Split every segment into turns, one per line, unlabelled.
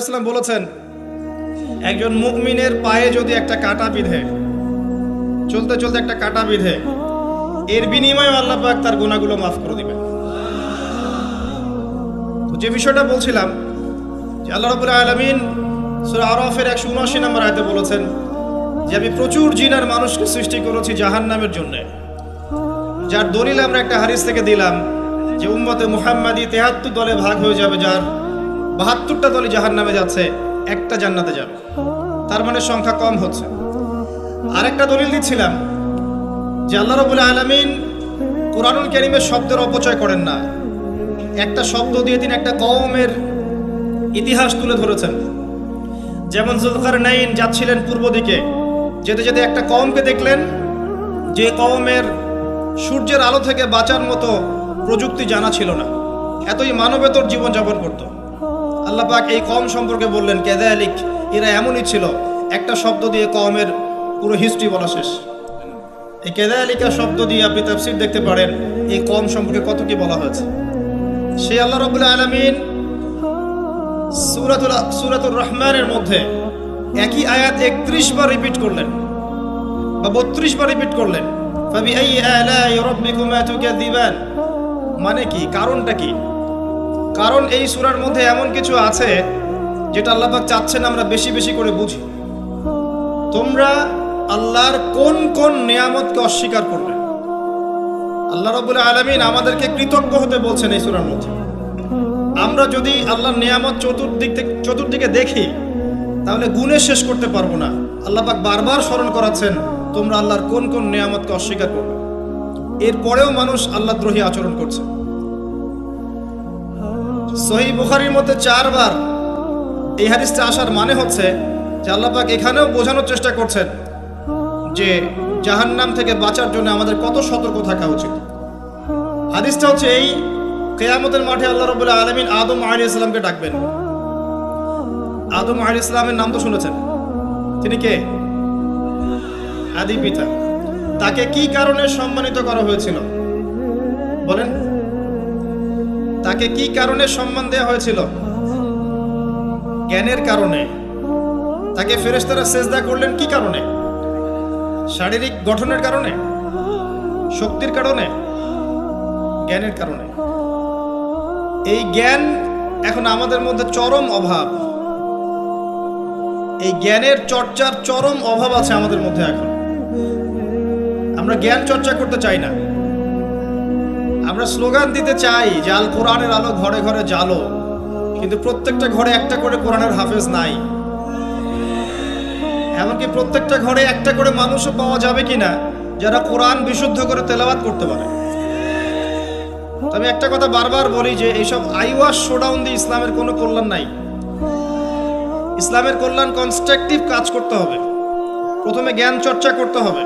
ইসলাম বলেছেন, একজন মুমিনের পায়ে যদি একটা কাটা বিধে, চলতে চলতে একটা কাটা বিধে, এর বিনিময়ে আল্লাহ পাক তার গুণাগুলো মাফ করে দিবেন। তো যে বিষয়টা বলছিলাম, যে আল্লাহ রাবুল আলমিন সুরা আরফের একশো উনআশি নম্বর আয়তে বলেছেন যে, আমি প্রচুর জিনার মানুষকে সৃষ্টি করেছি জাহান নামের জন্যে। যার দলিল আমরা একটা হারিস থেকে দিলাম যে, উম্মতে মুহাম্মাদি তেহাত্তর দলে ভাগ হয়ে যাবে, যার বাহাত্তরটা দলে জাহান নামে যাচ্ছে, একটা জান্নাতে যাবে। তার মানে সংখ্যা কম হচ্ছে। আরেকটা দলিল দিচ্ছিলাম যে আল্লাহ রবুল আলমিন কোরআনুল করিমের শব্দের অপচয় করেন না। একটা শব্দ দিয়ে তিনি একটা কওমের ইতিহাস তুলে ধরেছেন। যেমন জুলকার নাইন যাচ্ছিলেন পূর্ব দিকে, যেতে যেতে একটা কওমকে দেখলেন যে কওমের সূর্যের আলো থেকে বাঁচার মতো প্রযুক্তি জানা ছিল না। এতই মানবেতর জীবনযাপন করত। আল্লাহ পাক এই কম সম্পর্কে বললেন কেদায়ালিক এরা এমনই ছিল। একটা শব্দ দিয়ে কমের পুরো হিস্ট্রি বলা শেষ। এই কেদায়ালিকা শব্দ দিয়ে আপনি তাফসির দেখতে পারেন, এই কম সম্পর্কে কত কি বলা হয়েছে। সেই আল্লাহ রবুল্লা আলমিন সুরাতুল, সুরাতুর রহমানের মধ্যে একই আয়াত একত্রিশ বার রিপিট করলেন বা বত্রিশ বার রিপিট করলেন। মানে কি? কারণটা কি? কারণ এই সুরার মধ্যে এমন কিছু আছে যেটা আল্লাহ পাক চাচ্ছেন আমরা বেশি বেশি করে বুঝি। তোমরা আল্লাহর কোন কোন নিয়ামতকে অস্বীকার করবে? আল্লাহ রাব্বুল আলামিন আমাদেরকে কৃতজ্ঞ হতে বলছেন এই সূরার মধ্যে। আমরা যদি আল্লাহর নিয়ামত চতুর্দিক থেকে চতুর্দিকে দেখি, তাহলে গুণে শেষ করতে পারব না। আল্লাহ পাক বারবার স্মরণ করাচ্ছেন, তোমরা আল্লাহর কোন কোন নিয়ামতকে অস্বীকার করবে। এরপরেও মানুষ আল্লাহ দ্রোহী আচরণ করছে। সহি বুখারির মধ্যে চারবার এই হাদিসটা আসার মানে হচ্ছে যে আল্লাহ পাক এখানেও বোঝানোর চেষ্টা করছেন যে জাহান্নাম থেকে বাঁচার জন্য আমাদের কত সতর্ক থাকা উচিত। হাদিসটা হচ্ছে এই, কেয়ামতের মাঠে আল্লাহ রবুল্লাহ আলমিন আদম আলী ইসলামকে ডাকবেন। আদম আলী ইসলামের নাম তো শুনেছেন। তিনি কে? আদি পিতা। তাকে কি কারণে সম্মানিত করা হয়েছিল? বলেন। তাকে কি কারণে সম্মান দেওয়া হয়েছিল? জ্ঞানের কারণে। তাকে ফেরেশতারা সেজদা করলেন কি কারণে? শারীরিক গঠনের কারণে? শক্তির কারণে? জ্ঞানের কারণে। এই জ্ঞান এখন আমাদের মধ্যে চরম অভাব। এই জ্ঞানের চর্চার চরম অভাব আছে আমাদের মধ্যে এখন। আমরা জ্ঞান চর্চা করতে চাই না। আমরা স্লোগান দিতে চাই যে আল কোরআনের আলো ঘরে ঘরে জালো কিন্তু প্রত্যেকটা ঘরে একটা করে কোরআনের হাফেজ নাই। এমনকি প্রত্যেকটা ঘরে একটা করে মানুষও পাওয়া যাবে কিনা, যারা কোরআন বিশুদ্ধ করে তেলাওয়াত করতে পারে। তবে একটা কথা বারবার বলি যে এইসব আইওয়াস শোডাউন দিয়ে ইসলামের কোনো কল্যাণ নাই। ইসলামের কল্যাণ কনস্ট্রাকটিভ কাজ করতে হবে। প্রথমে জ্ঞান চর্চা করতে হবে।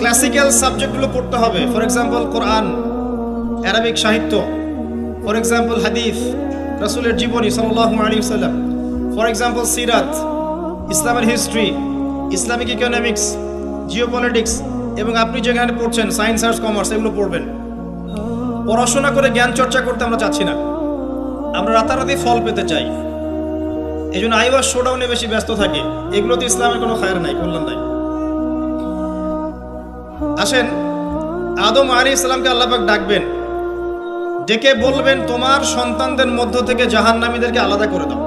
ক্লাসিক্যাল সাবজেক্টগুলো পড়তে হবে। ফর এক্সাম্পল কোরআন অ্যারাবিক সাহিত্য ফর এক্সাম্পল হাদিফ রাসুলের জীবনী, সাল্লাল্লাহু আলাইহি সাল্লাম ফর এক্সাম্পল সিরাত, ইসলামের হিস্ট্রি ইসলামিক ইকোনমিক্স জিওপলিটিক্স এবং আপনি যেখানে পড়ছেন সায়েন্স আর্টস কমার্স এগুলো পড়বেন। পড়াশোনা করে জ্ঞান চর্চা করতে আমরা চাচ্ছি না। আমরা রাতারাতি ফল পেতে চাই। এই জন্য আইওয়াস শোডাউনে বেশি ব্যস্ত থাকে। এগুলোতে ইসলামের কোনো খায়ের নাই, কল্যাণ নাই। আসেন। আদম আলী ইসলামকে আল্লাপাক ডাকবেন। ডেকে বলবেন, তোমার সন্তানদের মধ্য থেকে জাহান্নামীদেরকে আলাদা করে দাও।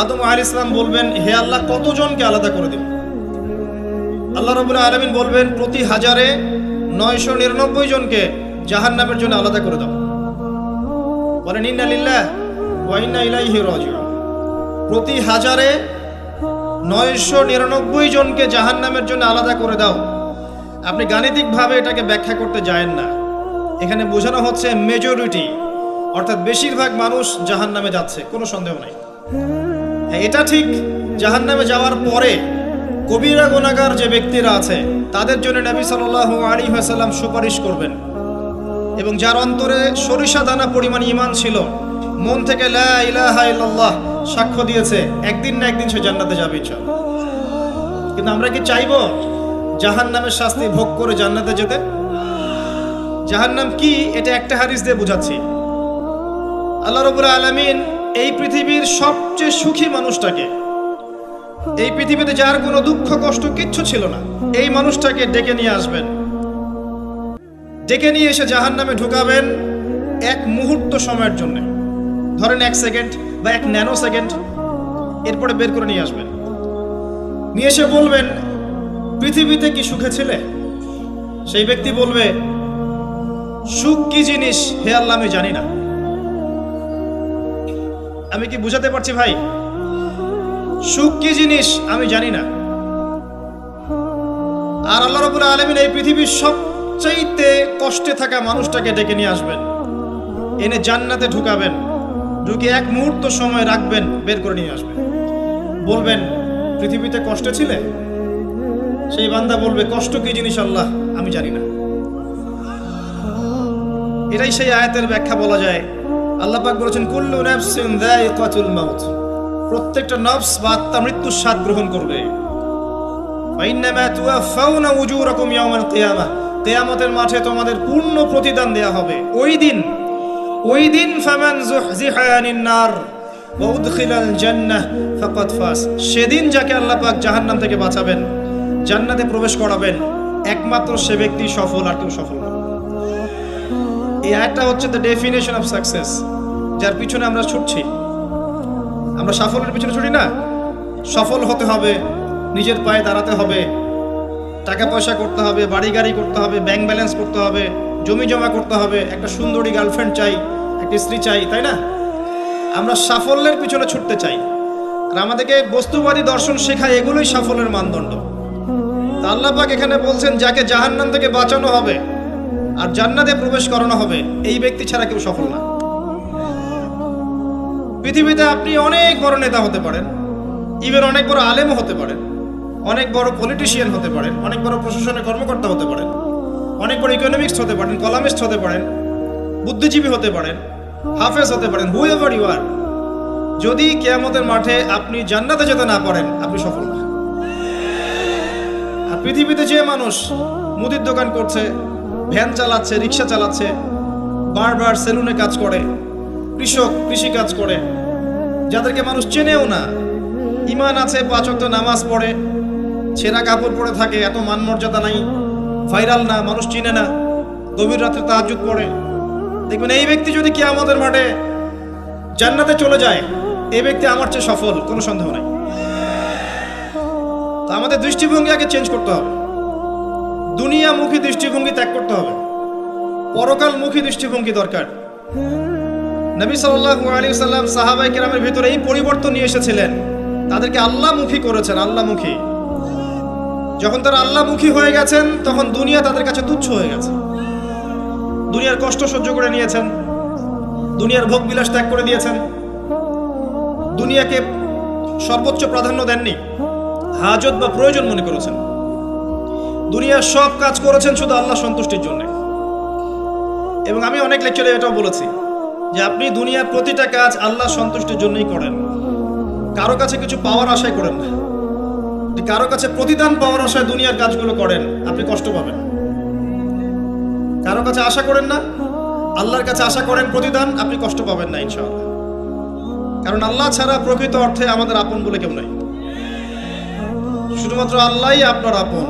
আদম আলী ইসলাম বলবেন, হে আল্লাহ, কতজনকে আলাদা করে দেব? আল্লাহ রবুল্লাহ আলমিন বলবেন, প্রতি হাজারে নয়শো নিরানব্বই জনকে জাহান্নামের জন্য আলাদা করে দাও। বলেন ইন্নালিল্লাহ ওয়াইন্না ইলাইহি প্রতি হাজারে নয়শো নিরানব্বই জনকে জাহান নামের জন্য আলাদা করে দাও। আপনি গাণিতিকভাবে এটাকে ব্যাখ্যা করতে যায়েন না। এখানে বোঝানো হচ্ছে মেজরিটি অর্থাৎ বেশিরভাগ মানুষ জাহান নামে যাচ্ছে, কোনো সন্দেহ নাই। হ্যাঁ এটা ঠিক জাহান নামে যাওয়ার পরে কবিরা গুণাগার যে ব্যক্তিরা আছে, তাদের জন্য নবী সাল্লাহ আলী হাসাল্লাম সুপারিশ করবেন। এবং যার অন্তরে সরিষা দানা পরিমাণ ইমান ছিল, মন থেকে লা ইলাহা ইল্লাল্লাহ সাক্ষ্য দিয়েছে, একদিন না একদিন সে জান্নাতে যাবে, ইনশাআল্লাহ। কিন্তু আমরা কি চাইব? জাহান নামের শাস্তি ভোগ করে জান্নাতে যেতে? জাহান্নাম কি? এটা একটা হাদিস দিয়ে বুঝাচ্ছি। আল্লাহ রবুল আলমিন এই পৃথিবীর সবচেয়ে সুখী মানুষটাকে, এই পৃথিবীতে যার কোনো দুঃখ, কষ্ট কিচ্ছু ছিল না, এই মানুষটাকে ডেকে নিয়ে আসবেন। ডেকে নিয়ে এসে জাহান নামে ঢুকাবেন এক মুহূর্ত সময়ের জন্য। ধরেন এক সেকেন্ড বা এক ন্যানো সেকেন্ড এরপরে বের করে নিয়ে আসবেন। নিয়ে এসে বলবেন, পৃথিবীতে কি সুখে ছিলে? সেই ব্যক্তি বলবে, সুখ কি জিনিস হে আল্লাহ আমি জানি না। আমি কি বুঝাতে পারছি ভাই? সুখ কি জিনিস আমি জানি না। আর আল্লাহ রবুল আলমিন এই পৃথিবীর সবচাইতে কষ্টে থাকা মানুষটাকে ডেকে নিয়ে আসবেন। এনে জান্নাতে ঢুকাবেন। ঢুকে এক মুহূর্ত সময় রাখবেন, বের করে নিয়ে আসবেন। বলবেন, পৃথিবীতে কষ্টে ছিলে? সেই বান্দা বলবে, কষ্ট কি জিনিস আল্লাহ? আমি জানি না। এটাই সেই আয়াতের ব্যাখ্যা বলা যায়। আল্লাহ পাক বলেছেন, কুল্লু নাফসিন যায়িকাতুল মাউত। প্রত্যেকটা নফস বা আত্মা মৃত্যুর স্বাদ গ্রহণ করবে। ওয়াইন্নামা তুওয়াফাউনা উজুরাকুম ইয়াওমাল কিয়ামাহ কিয়ামতের মাঠে তোমাদের পূর্ণ প্রতিদান দেয়া হবে। ওই দিন ওই দিন ফামান যুহজিহা আনিন নার ওয়া উদখিলাল জান্নাহ ফাকাদ ফাস। সেদিন যাকে আল্লাহ পাক জাহান্নাম থেকে বাঁচাবেন, জান্নাতে প্রবেশ করাবেন, একমাত্র সে ব্যক্তি সফল আর কেউ সফল না। এই আয়াতটা হচ্ছে দ্য ডেফিনেশন অফ সাকসেস যার পিছনে আমরা ছুটছি। আমরা সাফল্যের পিছনে ছুটি না। সফল হতে হবে, নিজের পায়ে দাঁড়াতে হবে, টাকা পয়সা করতে হবে বাড়ি গাড়ি করতে হবে ব্যাংক ব্যালেন্স করতে হবে জমি জমা করতে হবে, একটা সুন্দরী গার্লফ্রেন্ড চাই, একটা স্ত্রী চাই, তাই না? আমরা সাফল্যের পিছনে ছুটতে চাই। আর আমাদেরকে বস্তুবাদী দর্শন শেখায় এগুলোই সাফল্যের মানদণ্ড। আল্লাহ এখানে বলছেন, যাকে জাহান্নাম থেকে বাঁচানো হবে আর জান্নাতে প্রবেশ করানো হবে, এই ব্যক্তি ছাড়া কেউ সফল না। পৃথিবীতে আপনি অনেক বড় নেতা হতে পারেন ইভেন অনেক বড় আলেমও হতে পারেন, অনেক বড় পলিটিশিয়ান হতে পারেন, অনেক বড় প্রশাসনের কর্মকর্তা হতে পারেন। অনেক বড় ইকোনমিক্স হতে পারেন কলামিস্ট হতে পারেন, বুদ্ধিজীবী হতে পারেন, হাফেজ হতে পারেন হু এভার ইউ আর যদি কেয়ামতের মাঠে আপনি জান্নাতে যেতে না পারেন, আপনি সফল না আর পৃথিবীতে যে মানুষ মুদির দোকান করছে, ভ্যান চালাচ্ছে, রিক্সা চালাচ্ছে, বারবার সেলুনে কাজ করে, কৃষক, কৃষি কাজ করে, যাদেরকে মানুষ চেনেও না ইমান আছে পাঁচক্ত নামাজ পড়ে, ছেঁড়া কাপড় পরে থাকে, এত মান মর্যাদা নাই ভাইরাল না, মানুষ চিনে না। গভীর রাত্রে তাহাজুদ পড়ে। দেখবেন এই ব্যক্তি যদি কি আমাদের মাঠে জান্নাতে চলে যায়, এই ব্যক্তি আমার চেয়ে সফল, কোনো সন্দেহ নাই। তো আমাদের দৃষ্টিভঙ্গি আগে চেঞ্জ করতে হবে। দুনিয়ামুখী দৃষ্টিভঙ্গি ত্যাগ করতে হবে। পরকালমুখী দৃষ্টিভঙ্গি দরকার। নবী সাল্লাহ আলাইহি সাল্লাম সাহাবাই কেরামের ভিতরে এই পরিবর্তন নিয়ে এসেছিলেন। তাদেরকে আল্লাহমুখী করেছেন আল্লাহমুখী যখন তারা আল্লাহমুখী হয়ে গেছেন, তখন দুনিয়া তাদের কাছে তুচ্ছ হয়ে গেছে। দুনিয়ার কষ্ট সহ্য করে নিয়েছেন। দুনিয়ার ভোগ বিলাস ত্যাগ করে দিয়েছেন। দুনিয়াকে সর্বোচ্চ প্রাধান্য দেননি। হাজত বা প্রয়োজন মনে করেছেন। দুনিয়ার সব কাজ করেছেন শুধু আল্লাহ সন্তুষ্টির জন্য। এবং আমি অনেক লেকচারে এটাও বলেছি যে আপনি দুনিয়ার প্রতিটা কাজ আল্লাহ সন্তুষ্টির জন্যই করেন। কারও কাছে কিছু পাওয়ার আশাই করেন না। কারও কাছে প্রতিদান পাওয়ার আশায় দুনিয়ার কাজগুলো করেন, আপনি কষ্ট পাবেন। কারও কাছে আশা করেন না, আল্লাহর কাছে আশা করেন প্রতিদান, আপনি কষ্ট পাবেন না, ইনশাআল্লাহ। কারণ আল্লাহ ছাড়া প্রকৃত অর্থে আমাদের আপন বলে কেউ নাই। শুধুমাত্র আল্লাহই আপনার আপন,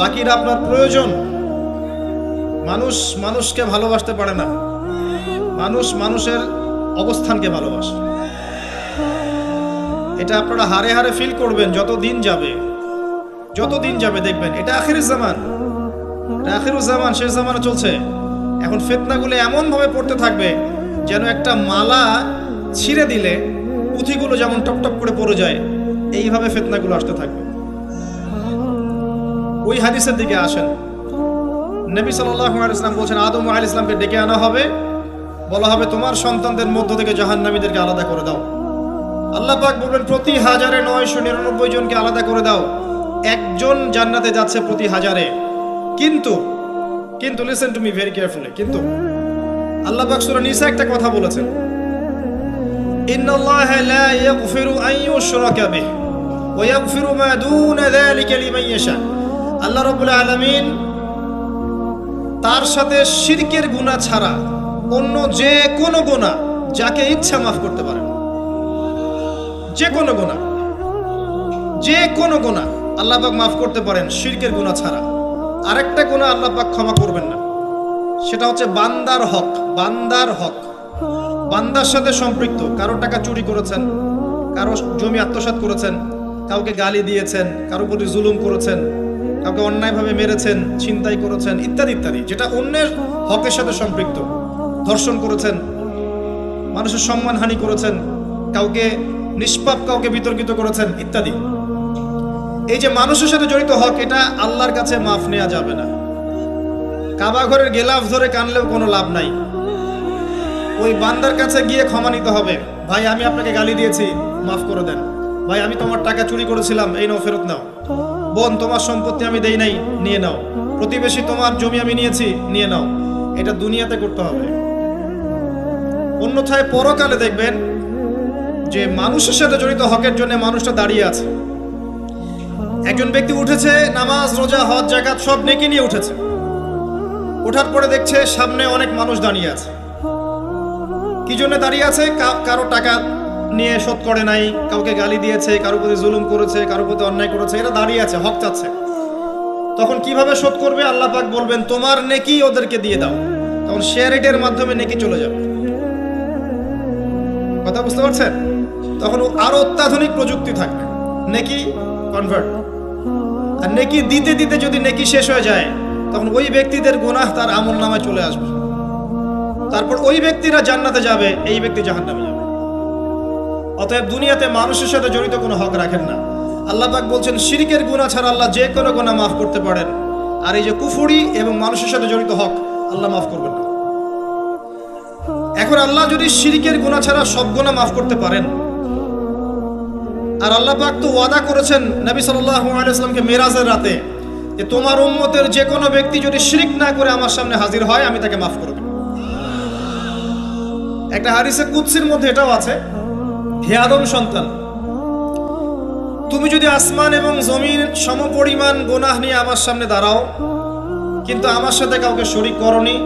বাকিরা আপনার প্রয়োজন। মানুষ মানুষকে ভালোবাসতে পারে না, মানুষ মানুষের অবস্থানকে ভালোবাসে। এটা আপনারা হারে হারে ফিল করবেন, যত দিন যাবে। যত দিন যাবে দেখবেন, এটা আখির জামান। আখির জামান শেষ জামানা চলছে। এখন ফেতনাগুলো এমন ভাবে পড়তে থাকবে, যেন একটা মালা ছিঁড়ে দিলে পুঁথিগুলো যেমন টপ টপ করে পড়ে যায়, এইভাবে ফেতনাগুলো আসতে থাকবে। ওই হাদিসের দিকে আসেন। নবী ইসলাম বলছেন, আদম আলাইহিস ইসলামকে ডেকে আনা হবে। বলা হবে, তোমার সন্তানদের মধ্য থেকে জাহান্নামীদেরকে আলাদা করে দাও। আল্লাহ পাক বলবেন, প্রতি হাজারে নয়শো নিরানব্বই জনকে আলাদা করে দাও। একজন জান্নাতে যাচ্ছে প্রতি হাজারে। কিন্তু কিন্তু listen to me very carefully কিন্তু আল্লাহ পাক সূরা নিসা একটা কথা বলেছেন। ইন্নাল্লাহা লা ইয়াগফিরু আন ইউশরাকা বিহি ওয়া ইয়াগফিরু মা দুনা যালিকা লিমান ইয়াশা। আল্লাহ রাব্বুল আলামিন তার সাথে শিরকের গুনাহ ছাড়া অন্য যে কোনো গুনাহ যাকে ইচ্ছা মাফ করতে পারেন। যে কোনো গোনা যে কোনো গোনা আল্লাহ পাক মাফ করতে পারেন, শিরকের গুনাহ ছাড়া। আরেকটা গুনাহ আল্লাহ পাক ক্ষমা করবেন না। সেটা হচ্ছে বান্দার হক বান্দার হক। বান্দার সাথে সম্পৃক্ত, কারও টাকা চুরি করেছেন, কারও জমি আত্মসাৎ করেছেন, কাউকে গালি দিয়েছেন, কারও প্রতি জুলুম করেছেন, কাউকে অন্যায়ভাবে মেরেছেন, ছিনতাই করেছেন, ইত্যাদি ইত্যাদি। যেটা অন্যের হকের সাথে সম্পৃক্ত, ধর্ষণ করেছেন, মানুষের সম্মানহানি করেছেন, কাউকে নিষ্পাপ কাউকে বিতর্কিত করেছেন ইত্যাদি। এই যে মানুষের সাথে জড়িত হক, এটা আল্লাহর কাছে মাফ নেওয়া যাবে না। কাবা ঘরের গেলাফ ধরে কানলেও কোনো লাভ নাই। ওই বান্দার কাছে গিয়ে ক্ষমা নিতে হবে। ভাই, আমি আপনাকে গালি দিয়েছি, মাফ করে দেন। ভাই, আমি তোমার টাকা চুরি করেছিলাম, এই নাও ফেরত নাও। বোন, তোমার সম্পত্তি আমি দেই নাই, নিয়ে নাও। প্রতিবেশী তোমার জমি আমি নিয়েছি, নিয়ে নাও। এটা দুনিয়াতে করতে হবে। অন্যথায় পরকালে দেখবেন যে মানুষের সাথে জড়িত হকের জন্য মানুষটা দাঁড়িয়ে আছে। একজন ব্যক্তি উঠেছে, নামাজ, রোজা, হজ জাকাত সব নেকি নিয়ে উঠেছে। ওঠার পরে দেখছে সামনে অনেক মানুষ দাঁড়িয়ে আছে। কি জন্য দাঁড়িয়ে আছে? কারও টাকা নিয়ে শোধ করে নাই, কাউকে গালি দিয়েছে, কারও প্রতি জুলুম করেছে, কারও প্রতি অন্যায় করেছে, এরা দাঁড়িয়ে আছে, হক চাচ্ছে। তখন কীভাবে শোধ করবে? আল্লাহ পাক বলবেন, তোমার নেকি ওদেরকে দিয়ে দাও। তখন শেয়ার রেটের মাধ্যমে নেকি চলে যাবে। কথা বুঝতে পারছেন? তখন আরও অত্যাধুনিক প্রযুক্তি থাকবে। নেকি কনভার্ট আর নেকি দিতে দিতে যদি নেকি শেষ হয়ে যায়, তখন ওই ব্যক্তিদের গুনাহ তার আমল নামায় চলে আসবে। তারপর ওই ব্যক্তিরা জান্নাতে যাবে, এই ব্যক্তি জাহান্নামে যাবে। অতএব দুনিয়াতে মানুষের সাথে জড়িত কোনো হক রাখেন না। আল্লাহ পাক বলছেন, শিরিকের গুনাহ ছাড়া আল্লাহ যে কোনো গুনাহ মাফ করতে পারেন। আর এই যে কুফুরি এবং মানুষের সাথে জড়িত হক, আল্লাহ মাফ করবেন না। এখন আল্লাহ যদি শিরিকের গুনাহ ছাড়া সব গুনাহ মাফ করতে পারেন আর আল্লাহ পাক তো ওয়াদা করেছেন নবী ওয়াসাল্লামকে মেরাজের রাতে যে তোমার উম্মতের যে কোনো ব্যক্তি যদি শিরিক না করে আমার সামনে হাজির হয়, আমি তাকে মাফ করে দেব। একটা হাদিসে কুদসির মধ্যে এটাও আছে, হে আদম সন্তান, তুমি যদি আসমান এবং জমিন সমপরিমাণ গোনাহ নিয়ে আমার সামনে দাঁড়াও, কিন্তু আমার সাথে কাউকে শরিক করনি,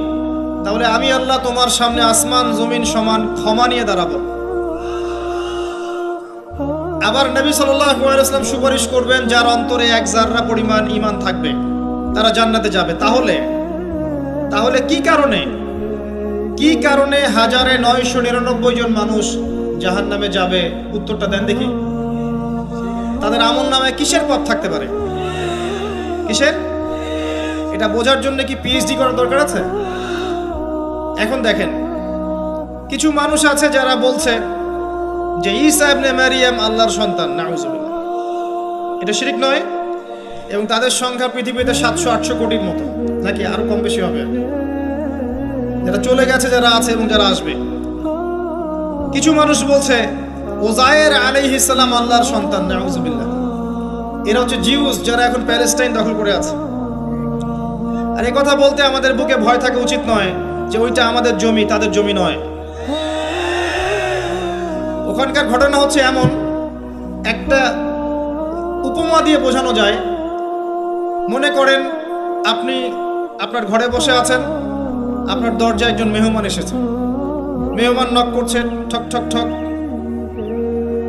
তাহলে আমি আল্লাহ তোমার সামনে আসমান, জমিন সমান ক্ষমা নিয়ে দাঁড়াবো। আবার নবী সাল্লাম সুপারিশ করবেন, যার অন্তরে এক জাররা পরিমাণ ইমান থাকবে, তারা জান্নাতে যাবে। তাহলে তাহলে কি কারণে? কি কারণে হাজারে নয়শো নিরানব্বই জন মানুষ জাহান নামে যাবে? উত্তরটা দেন দেখি। তাদের আমল নামে কিসের পথ থাকতে পারে? কিসের? এটা বোঝার জন্য কি পিএইচডি করার দরকার আছে? এখন দেখেন, কিছু মানুষ আছে যারা বলছে যে ঈসা ইবনে মারিয়াম আল্লাহর সন্তান, নাউজুবিল্লাহ। এটা শিরিক নয়, এবং তাদের সংখ্যা পৃথিবীতে সাতশো, আটশো কোটির মতো, নাকি আরও কম বেশি হবে। যারা চলে গেছে, যারা আছে এবং যারা আসবে। কিছু মানুষ বলছে ওজায়ের আলাইহিস সালাম আল্লাহর সন্তান, নাউজুবিল্লাহ। এরা হচ্ছে জিউস, যারা এখন প্যালেস্টাইন দখল করে আছে। আর এই কথা বলতে আমাদের বুকে ভয় থাকা উচিত নয় যে ওইটা আমাদের জমি, তাদের জমি নয়। ওখানকার ঘটনা হচ্ছে এমন, একটা উপমা দিয়ে বোঝানো যায়। মনে করেন আপনি আপনার ঘরে বসে আছেন, আপনার দরজায় একজন মেহমান এসেছে। মেহমান নক করছেন, ঠক ঠক ঠক।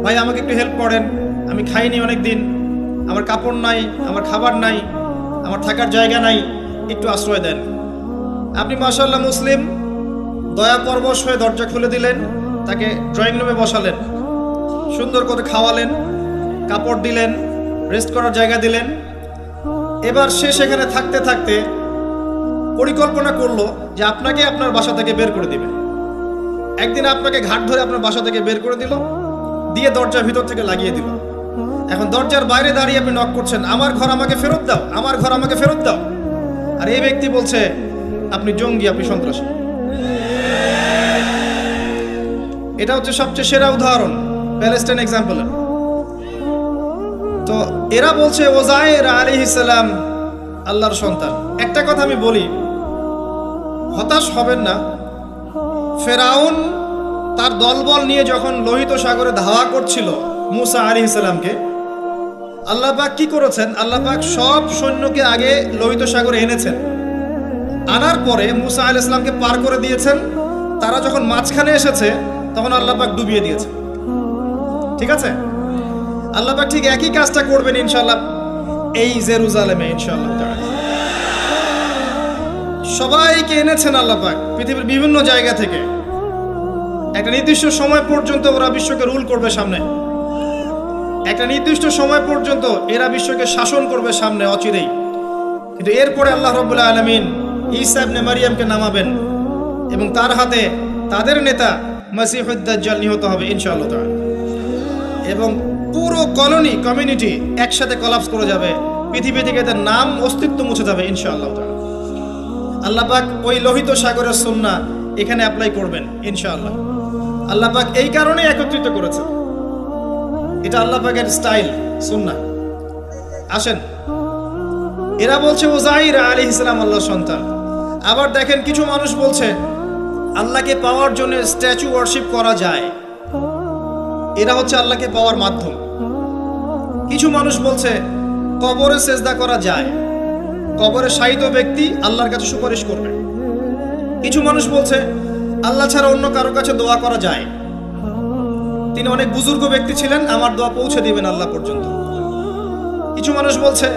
ভাই, আমাকে একটু হেল্প করেন, আমি খাইনি অনেক দিন আমার কাপড় নাই, আমার খাবার নাই, আমার থাকার জায়গা নাই, একটু আশ্রয় দেন। আপনি মাসাল্লাহ মুসলিম, দয়া পরবশ হয়ে দরজা খুলে দিলেন। তাকে ড্রয়িং রুমে বসালেন। সুন্দর করে খাওয়ালেন, কাপড় দিলেন রেস্ট করার জায়গা দিলেন। এবার সে সেখানে থাকতে থাকতে পরিকল্পনা করল যে আপনাকে আপনার বাসা থেকে বের করে দিবে। একদিন আপনাকে ঘাট ধরে আপনার বাসা থেকে বের করে দিল, দিয়ে দরজার ভিতর থেকে লাগিয়ে দিল। এখন দরজার বাইরে দাঁড়িয়ে আপনি নক করছেন, আমার ঘর আমাকে ফেরত দাও, আমার ঘর আমাকে ফেরত দাও। আর এই ব্যক্তি বলছে, আপনি জঙ্গি, আপনি সন্ত্রাসী। এটা হচ্ছে সবচেয়ে সেরা উদাহরণ, প্যালেস্টাইন এক্সাম্পলের তো এরা বলছে ওজায়ের আলী ইসালাম আল্লাহর সন্তান। একটা কথা আমি বলি, হতাশ হবেন না। ফেরাউন তার দলবল নিয়ে যখন লোহিত সাগরে ধাওয়া করছিল মুসা আলী ইসলামকে আল্লাহ পাক কি করেছেন? আল্লাহ পাক সব সৈন্যকে আগে লোহিত সাগরে এনেছেন। আনার পরে মুসা আলী ইসলামকে পার করে দিয়েছেন। তারা যখন মাঝখানে এসেছে তখন আল্লাহ পাক ডুবিয়ে দিয়েছে। ঠিক আছে? আল্লাহ পাক ঠিক একই কাজটা করবেন ইনশাআল্লাহ এই জেরুজালেমে ইনশাআল্লাহ তাআলা। সবাইকে এনেছেন আল্লাহ পাক পৃথিবীর বিভিন্ন জায়গা থেকে। একটা নির্দিষ্ট সময় পর্যন্ত ওরা বিশ্বকে রুল করবে সামনে। একটা নির্দিষ্ট সময় পর্যন্ত এরা বিশ্বকে শাসন করবে সামনে অচিরেই। কিন্তু এরপরে আল্লাহ রব্বুল্লাহ আলমিন ঈসা ইবনে মারিয়ামকে নামাবেন এবং তার হাতে তাদের নেতা মাসিহুদ্দাজ্জাল নিহত হবে, ইনশাআল্লাহ তাআলা। এবং পুরো কলোনি কমিউনিটি একসাথে কলাপস করে যাবে। পৃথিবী থেকে তার নাম অস্তিত্ব মুছে যাবে, ইনশাআল্লাহ তাআলা। আল্লাহ পাক ওই লোহিত সাগরের সুন্না এখানে অ্যাপ্লাই করবেন, ইনশাআল্লাহ। আল্লাহ পাক এই কারণেই একত্রিত করেছেন। এটা আল্লাহ পাকের স্টাইল সুন্না। আসেন, এরা বলছে ওজাইর আলী ইসলাম আল্লাহর সন্তান। আবার দেখেন কিছু মানুষ বলছে আল্লাহকে পাওয়ার জন্য স্ট্যাচু ওয়ার্শিপ করা যায়। এরা হচ্ছে আল্লাহকে পাওয়ার মাধ্যম। কিছু মানুষ বলছে, কবরে সেজদা করা যায়। কবরে শায়িত ব্যক্তি আল্লাহর কাছে সুপারিশ করবে। কিছু মানুষ বলছে, আল্লাহ ছাড়া অন্য কারও কাছে দোয়া করা যায়। তিনি অনেক বুজুর্গ ব্যক্তি ছিলেন, আমার দোয়া পৌঁছে দিবেন আল্লাহ পর্যন্ত। কিছু মানুষ বলছে,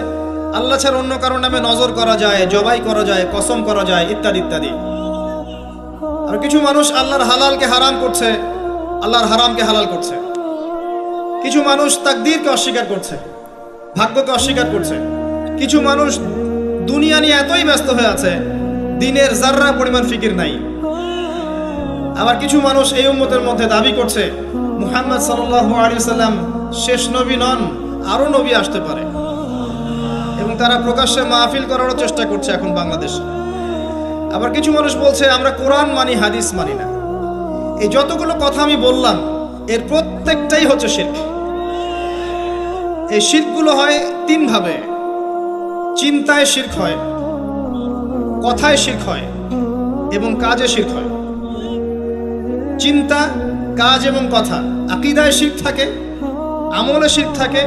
আল্লাহ ছাড়া অন্য কারও নামে নজর করা যায়, জবাই করা যায়, কসম করা যায়, ইত্যাদি ইত্যাদি। আর কিছু মানুষ আল্লাহর হালালকে হারাম করছে, আল্লাহর হারামকে হালাল করছে। কিছু মানুষ তাকদীরকে অস্বীকার করছে, ভাগ্যকে অস্বীকার করছে। কিছু মানুষ দুনিয়া নিয়ে এতই ব্যস্ত হয়ে আছে, দিনের জাররা পরিমাণ ফিকির নাই। আবার কিছু মানুষ এই উম্মতের মধ্যে দাবি করছে, মুহাম্মদ সাল্লাল্লাহু আলাইহি সাল্লাম শেষ নবী নন আরও নবী আসতে পারে। এবং তারা প্রকাশ্যে মাহফিল করারও চেষ্টা করছে এখন বাংলাদেশে। আবার কিছু মানুষ বলছে, আমরা কোরআন মানি, হাদিস মানি না। এই যতগুলো কথা আমি বললাম, এর প্রত্যেকটাই হচ্ছে শির্ক। এই শিরকগুলো হয় তিনভাবে। চিন্তায় শির্ক হয়, কথায় শির্ক হয় এবং কাজে শির্ক হয়। চিন্তা, কাজ এবং কথা। আকিদায় শির্ক থাকে, আমলে শির্ক থাকে,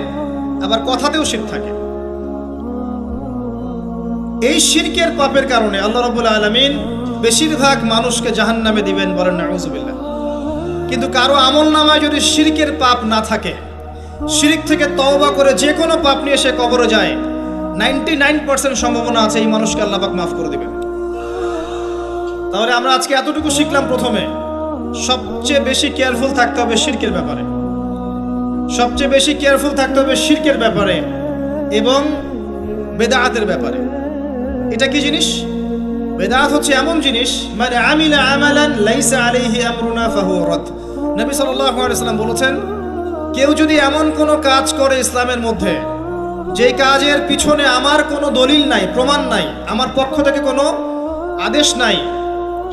আবার কথাতেও শির্ক থাকে। এই শিরকের পাপের কারণে আল্লাহ রাব্বুল আলামিন বেশিরভাগ মানুষকে জাহান নামে দিবেন বলেন নাউজুবিল্লাহ। কিন্তু কারও আমল নামায় যদি শিরকের পাপ না থাকে, শিরিক থেকে তওবা করে যে কোনো পাপ নিয়ে সে কবরে যায়, নাইনটি নাইন পার্সেন্ট সম্ভাবনা আছে এই মানুষকে আল্লাহ পাক মাফ করে দেবেন। তাহলে আমরা আজকে এতটুকু শিখলাম প্রথমে, সবচেয়ে বেশি কেয়ারফুল থাকতে হবে শিরকের ব্যাপারে। সবচেয়ে বেশি কেয়ারফুল থাকতে হবে শিরকের ব্যাপারে এবং বেদাআতের ব্যাপারে। এটা কি জিনিস? বেদাত হচ্ছে এমন জিনিস মানে আমিলা আমালান লাইসা আলাইহি আমরুনা ফাহুয়া রাদ। নবী সাল্লাল্লাহু আলাইহি সাল্লাম বলেছেন, কেউ যদি এমন কোনো কাজ করে ইসলামের মধ্যে যে কাজের পিছনে আমার কোনো দলিল নাই, প্রমাণ নাই, আমার পক্ষ থেকে কোনো আদেশ নাই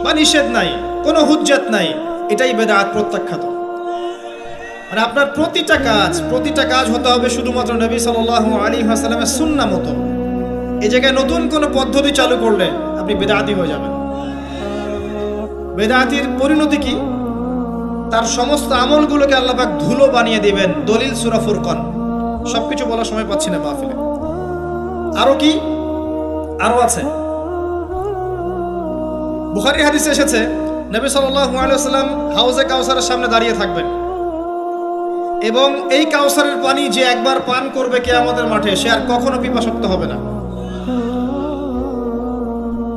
বা নিষেধ নাই, কোনো হুজ্জাত নাই, এটাই বেদাত প্রত্যাখ্যাত। মানে আপনার প্রতিটা কাজ প্রতিটা কাজ হতে হবে শুধুমাত্র নবী সাল্লাল্লাহু আলাইহি ওয়াসাল্লামের সুন্নাহ মতো। এই জায়গায় নতুন কোনো পদ্ধতি চালু করলে আপনি বেদাতি হয়ে যাবেন। বেদাতির পরিণতি কি? তার সমস্ত আমলগুলোকে আল্লাপাক ধুলো বানিয়ে দিবেন, দলিল সুরা ফুরকন। সবকিছু বলার সময় পাচ্ছি না মাহফিলে। আরও কি? আরও আছে। বুখারি হাদিসে এসেছে, নবী সাল্লাম হাউজে কাউসারের সামনে দাঁড়িয়ে থাকবেন। এবং এই কাউসারের পানি যে একবার পান করবে কে আমাদের মাঠে, সে আর কখনো পিপাসক্ত হবে না।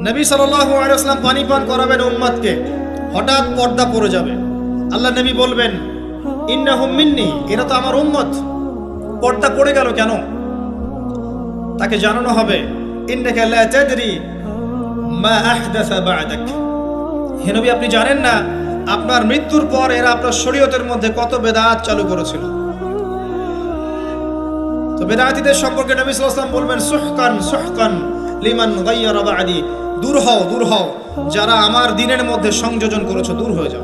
নবী আলাইহি পানি পান করাবেন উম্মতকে হঠাৎ পর্দা পড়ে যাবে। আল্লাহ নবী বলবেন, ইন্নাহুম মিন্নি, এরা তো আমার উম্মত। পর্দা পড়ে গেল কেন? তাকে জানানো হবে, ইন্নাকা আপনি জানেন না, আপনার মৃত্যুর পর এরা আপনার শরীয়তের মধ্যে কত বেদাত চালু করেছিল। তো বেদাতিদের সম্পর্কে নবী আলাইহি বলবেন, সুহকান সুহকান। লিমান বা'দি। দূর হও দূর হও। যারা আমার দিনের মধ্যে সংযোজন করেছ, দূর হয়ে যাও।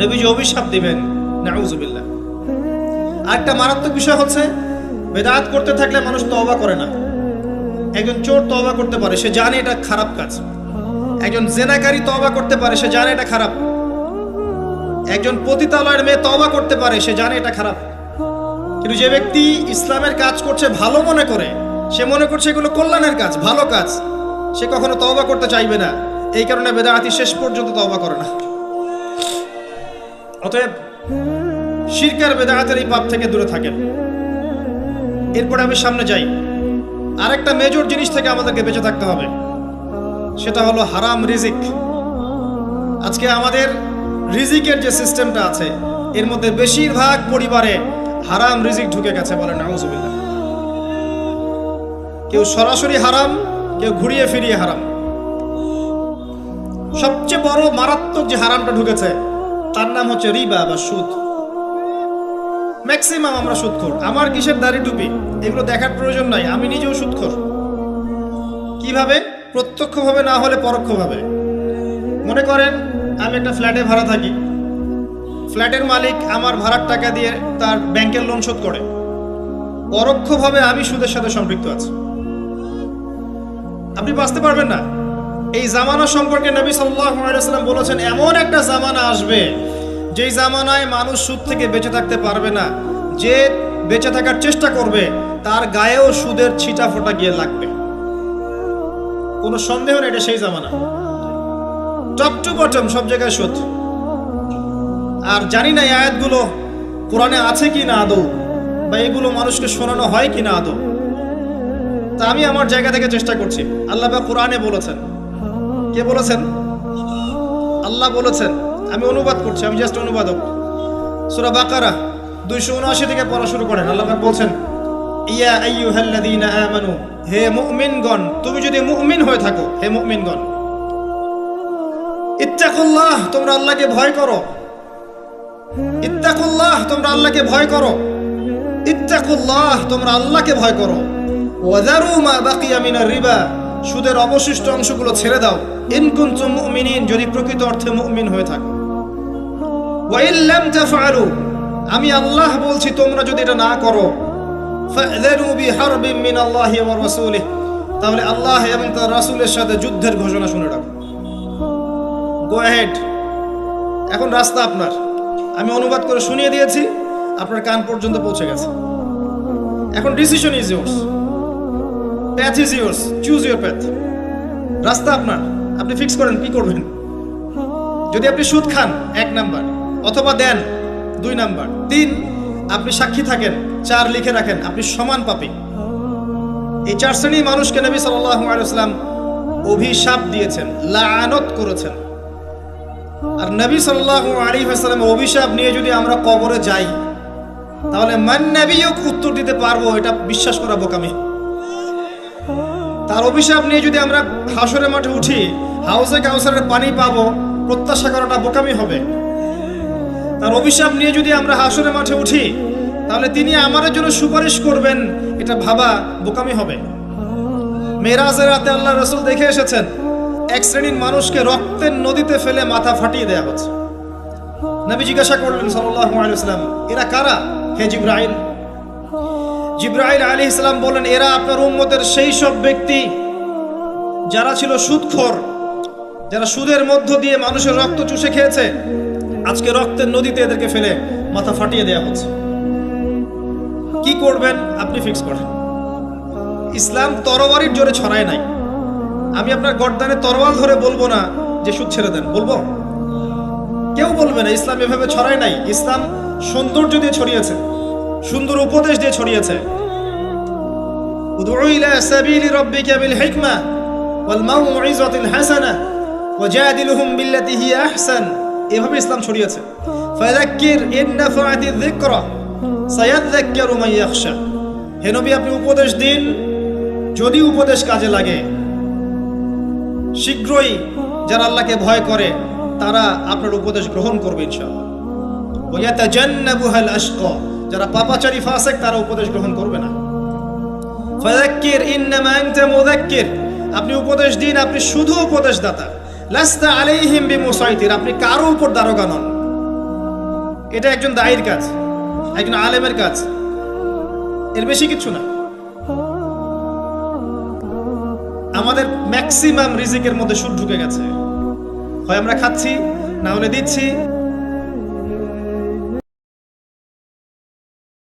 নবীজি অভিশাপ দিবেন। নাউজুবিল্লাহ। আরেকটা মারাত্মক বিষয় হচ্ছে, বেদাত করতে থাকলে মানুষ তওবা করে না। একজন চোর তওবা করতে পারে, সে জানে এটা খারাপ কাজ। একজন জেনাকারী তওবা করতে পারে, সে জানে এটা খারাপ। একজন পতিতালয়ের মেয়ে তওবা করতে পারে, সে জানে এটা খারাপ। কিন্তু যে ব্যক্তি ইসলামের কাজ করছে ভালো মনে করে সে মনে করছে এগুলো কল্যাণের কাজ, ভালো কাজ। সে কখনো তওবা করতে চাইবে না। এই কারণে বেদাতি শেষ পর্যন্ত তওবা করে না। অতএব শিরকার বেদাহাতের এই পাপ থেকে দূরে থাকেন। এরপরে আমি সামনে যাই। আরেকটা মেজর জিনিস থেকে আমাদেরকে বেঁচে থাকতে হবে। সেটা হলো হারাম রিজিক। আজকে আমাদের রিজিকের যে সিস্টেমটা আছে, এর মধ্যে বেশিরভাগ পরিবারে হারাম রিজিক ঢুকে গেছে বলে নাউজুবিল্লাহ। কেউ সরাসরি হারাম, কেউ ঘুরিয়ে ফিরিয়ে হারাম। সবচেয়ে বড় মারাত্মক যে হারামটা ঢুকেছে, তার নাম হচ্ছে রিবা বা সুদ। ম্যাক্সিমাম আমরা সুদখোর। আমার কিসের দাড়ি টুপি? এগুলো দেখার প্রয়োজন নাই, আমি নিজেও সুদখোর। কীভাবে? প্রত্যক্ষভাবে না হলে পরোক্ষভাবে। মনে করেন, আমি একটা ফ্ল্যাটে ভাড়া থাকি। ফ্ল্যাটের মালিক আমার ভাড়ার টাকা দিয়ে তার ব্যাংকের লোন শোধ করে। পরোক্ষভাবে আমি সুদের সাথে সম্পৃক্ত আছি। আপনি বাঁচতে পারবেন না। এই জামানা সম্পর্কে নবী সাল্লাম বলেছেন, এমন একটা জামানা আসবে, যেই জামানায় মানুষ সুদ থেকে বেঁচে থাকতে পারবে না। যে বেঁচে থাকার চেষ্টা করবে, তার গায়েও সুদের ছিটা ফোটা গিয়ে লাগবে। কোনো সন্দেহ নেই, এটা সেই জামানা। টপ টু বটম, সব জায়গায় সুদ। আর জানি না এই আয়াতগুলো কোরআনে আছে কি না আদৌ, বা এগুলো মানুষকে শোনানো হয় কি না আদৌ। তা আমি আমার জায়গা থেকে চেষ্টা করছি। আল্লাহ কোরআনে বলেছেন। কে বলেছেন? আল্লাহ বলেছেন। আমি অনুবাদ করছি, আমি জাস্ট অনুবাদক। সুরা বাকারা দুইশো উনআশি থেকে পড়া শুরু করেন। আল্লাহ বলছেন, ইয়া আইয়ুহাল্লাযীনা আমানু, হে মুমিনগণ, তুমি যদি মুমিন হয়ে থাকো, হে মুমিনগণ, ইত্তাকুল্লাহ, তোমরা আল্লাহকে ভয় করো। ইত্তাকুল্লাহ, তোমরা আল্লাহকে ভয় করো। ইত্তাকুল্লাহ, তোমরা আল্লাহকে ভয় করো। ওয়াদারু মা বাকিয়া মিনার রিবা। সুদের অবশিষ্ট অংশগুলো ছেড়ে দাও। ইন কুনতুম মুমিনিন, যদি প্রকৃত অর্থে মুমিন হয়ে থাকো। ওয়া ইন লাম তাফআলু, আমি আল্লাহ বলছি, তোমরা যদি এটা না করো ফাযারু বিহারবিন মিনাল্লাহি ওয়া রাসূলিহি। তাহলে আল্লাহ এবং তার রাসূলের সাথে যুদ্ধের ঘোষণা শুনে রাখো। গো অ্যাহেড এখন রাস্তা আপনার। আমি অনুবাদ করে শুনিয়ে দিয়েছি, আপনার কান পর্যন্ত পৌঁছে গেছে। এখন decision is yours path is yours choose your path রাস্তা আপনার। আপনি ফিক্স করেন, কি করবেন? যদি আপনি সুদ খান, এক নাম্বার। অথবা দেন, দুই নাম্বার। তিন, আপনি সাক্ষী থাকেন, চার লিখে রাখেন, আপনি সমান পাপী। এই চার শ্রেণি মানুষকে নবী সাল্লাম অভিশাপ দিয়েছেন, লানত করেছেন। আর নবী ওয়াসাল্লামের অভিশাপ নিয়ে যদি আমরা কবরে যাই, তাহলে মান নবীও উত্তর দিতে পারব, এটা বিশ্বাস করা বোকামি। তার অভিশাপ নিয়ে যদি আমরা হাসরের মাঠে উঠি হাউসে কাউসারের পানি পাবো, প্রত্যাশা করাটা বোকামি হবে। তার অভিশাপ নিয়ে যদি আমরা হাসরের মাঠে উঠি, তাহলে তিনি আমাদের জন্য সুপারিশ করবেন, এটা ভাবা বোকামি হবে। মেরাজের রাতে আল্লাহ রসুল দেখে এসেছেন, এক শ্রেণির মানুষকে রক্তের নদীতে ফেলে মাথা ফাটিয়ে দেওয়া হচ্ছে। নবী জিজ্ঞাসা করলেন সাল্লাল্লাহু আলাইহি ওয়াসাল্লাম, এরা কারা? হে জিব্রাইল জিব্রাইল আলী ইসলাম বলেন, এরা আপনার উম্মতের সেই সব ব্যক্তি যারা ছিল সুদখোর, যারা সুদের মধ্য দিয়ে মানুষের রক্ত চুষে খেয়েছে। আজকে রক্তের নদীতে এদেরকে ফেলে মাথা ফাটিয়ে দেয়া হচ্ছে। কি করবেন আপনি ফিক্স করেন। ইসলাম তরবারির জোরে ছড়ায় নাই। আমি আপনার গর্দানে তরোয়াল ধরে বলব না যে সুদ ছেড়ে দেন, বলব? কেউ বলবে না, ইসলাম এভাবে ছড়ায় নাই। ইসলাম সৌন্দর্য দিয়ে ছড়িয়েছে। সুন্দর উপদেশ দিয়ে ছড়িয়েছে। এভাবে ইসলাম ছড়িয়েছে। আপনি উপদেশ দিন, যদি উপদেশ কাজে লাগে। শীঘ্রই যারা আল্লাহকে ভয় করে, তারা আপনার উপদেশ গ্রহণ করবে ইনশাআল্লাহ। ওয়াতাজান্নাবুহাল আশকা যারা পাপাচারী ফাসেক, তারা উপদেশ গ্রহণ করবে না। ফাযাক্কির, ইন্নামা আনতা মুযাক্কির। আপনি উপদেশ দিন, আপনি শুধু উপদেশদাতা। লাস্তা আলাইহিম বিমুসাইতির, আপনি কারও উপর দারোগা নন। এটা একজন দায়ীর কাজ, একজন আলেমের কাজ। এর বেশি কিছু না। আমাদের ম্যাক্সিমাম রিজিকের মধ্যে সুদ ঢুকে গেছে। হয় আমরা খাচ্ছি, না হলে দিচ্ছি।